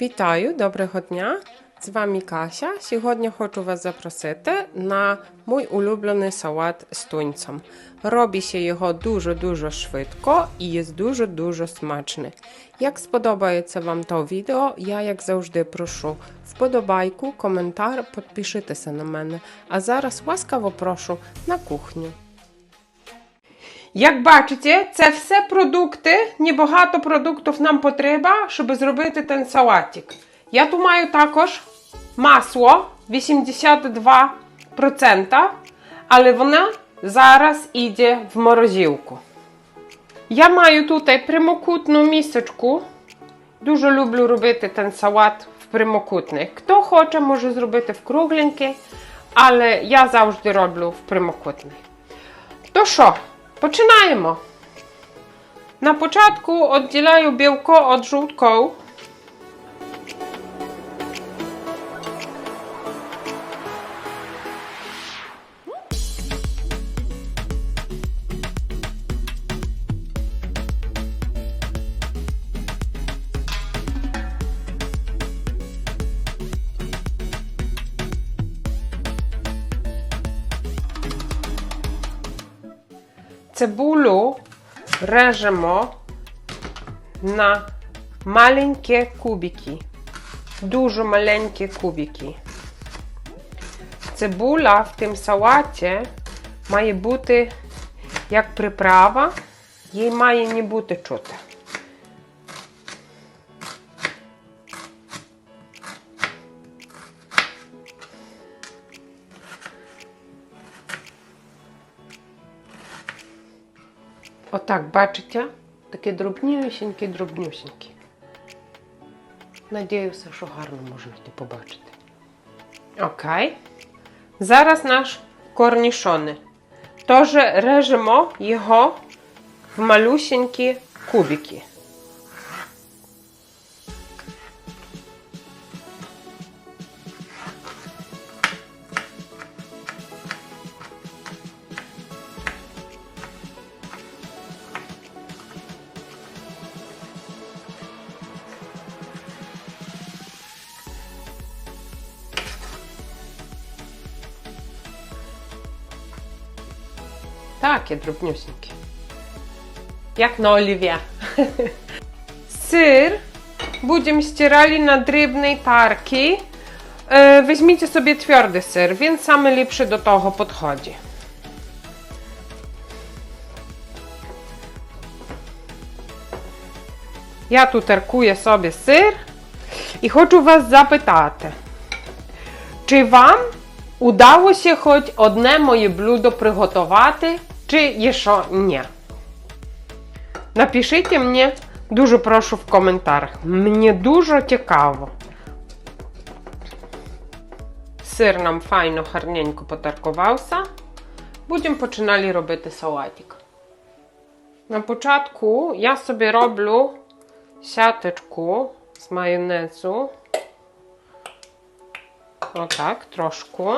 Вітаю, доброго дня! З вами Кася. Сьогодні хочу вас запросити на мій улюблений салат з тунцем. Робиться його дуже-дуже швидко і є дуже-дуже смачний. Як сподобається вам то відео, я, як завжди, прошу вподобайку, коментар, підпишитися на мене. А зараз ласкаво прошу на кухню. Як бачите, це все продукти, небагато продуктів нам потрібно, щоб зробити ten салатик. Я тут маю також масло 82%, але воно зараз йде в морозилку. Я маю тут прямокутну місочку. Дуже люблю робити ten салат в прямокутний. Хто хоче, може зробити в кругленький, але я завжди роблю в прямокутний. То що, починаємо. На початку відділяю білко від жовтків. Цибулю режемо на маленькі кубики. Дуже маленькі кубики. Цибуля в тим салаті має бути як приправа, їй має не бути чути. Отак, бачите? Такі дрібнюсінькі, дрібнюсінькі. Надіюся, що гарно можете побачити. Окей. Зараз наш корнішони. Тож режемо його в малюсінькі кубики. Takie drobniusieńkie. Jak na oliwie. Syr będziemy ścierali na drobnej tarki. E, Weźmijcie sobie twardy syr, więc samy lepszy do tego podchodzi. Ja tu tarkuję sobie syr i хочу zapytać, czy wam udało się choć одне моє блюдо приготувати, чи ще ні? Напишіть мені, дуже прошу в коментарях. Мені дуже цікаво. Сир нам файно, гарненько потаркувався. Будемо починали робити салатик. На початку я собі роблю сяточку з майонезу. Отак, трошку.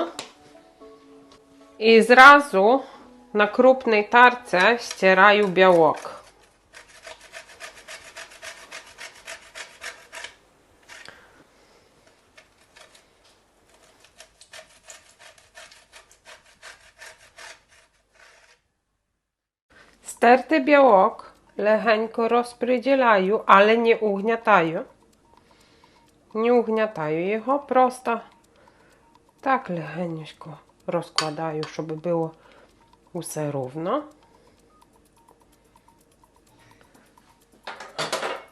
І зразу na krupnej tarce ścieraju białok. Sterty białok leheńko rozprydzielają, ale nie ugniatają. Nie ugniatają jego, prosta. Tak leheniuśko rozkładają, żeby było usę równo.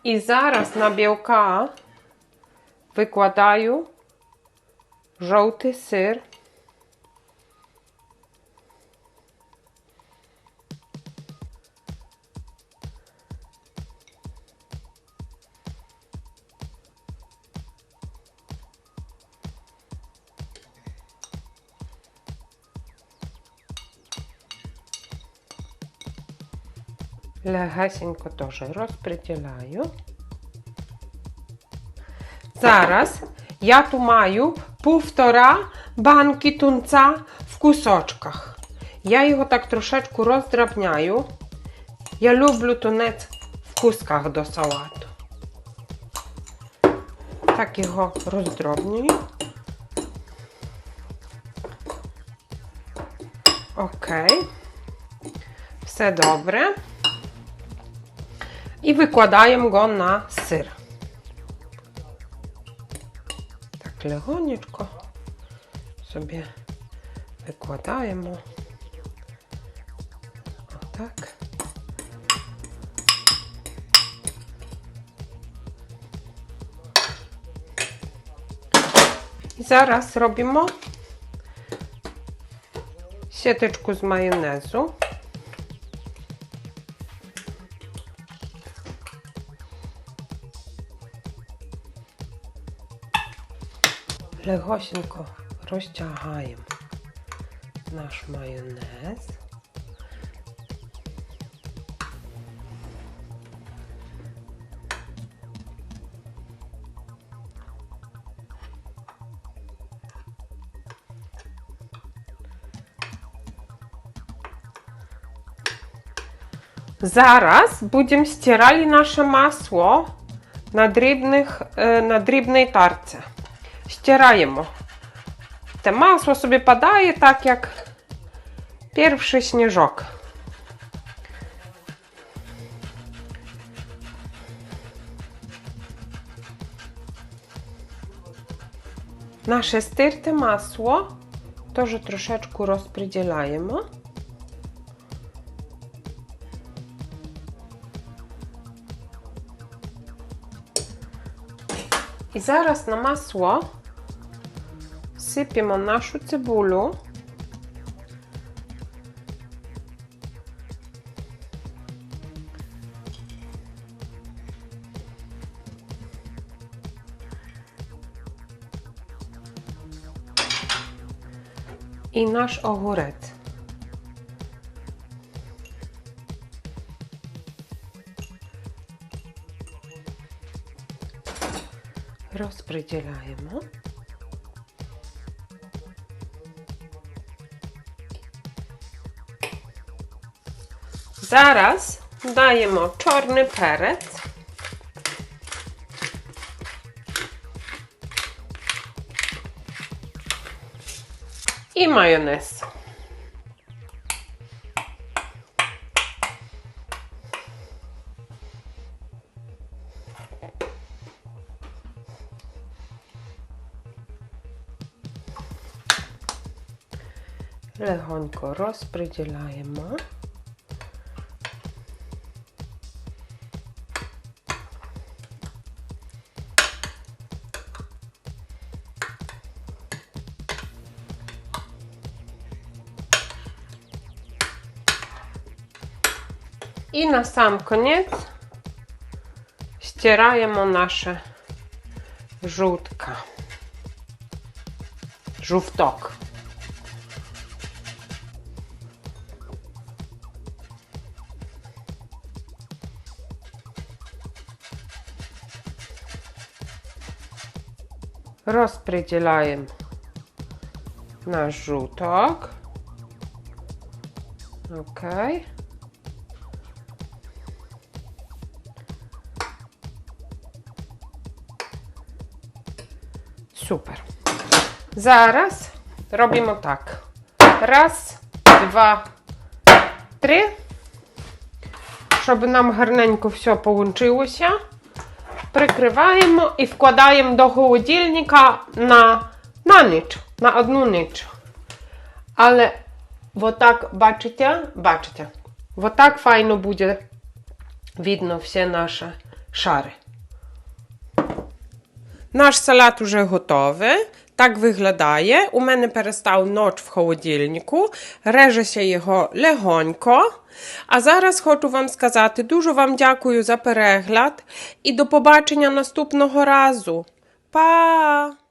I zaraz na białka wykładaję żółty syr Легесенько теж розподіляю. Зараз я tu маю півтора банки тунця в кусочках. Я його так трошечку роздрабняю. Я люблю тунець в кусках до салату. Так його роздробнюю. Окей. Все добре. i wykładają go na syr. Tak lechonieczko sobie wykładają. O, o tak. I zaraz robimy sieteczku z majonezu. Легосенько розтягаємо наш майонез. Зараз будемо стирати наше масло на, дрібних, е, на дрібній тарці. Стираємо. Те масло собі падає так, як перший сніжок. Наше стирте масло теж трошечку розподіляємо. І зараз на масло Сипемо нашу цибулю. І наш огурець. Розподіляємо. Зараз даємо чорний перець. І майонез. Легонько розподіляємо. І на сам конець стираємо наше жутка. Жовток. Розподіляємо наш жуток. Окей. Супер. Зараз робимо так. Раз, два, три. Щоб нам гарненько все получилося. Прикриваємо і вкладаємо до холодильника на, на ніч, на одну ніч. Але отак, бачите, бачите, отак файно буде видно всі наші шари. Наш салат уже готовий. Так виглядає. У мене перестав ноч в холодильнику. Режеся його легонько. А зараз хочу вам сказати дуже вам дякую за перегляд і до побачення наступного разу. Па!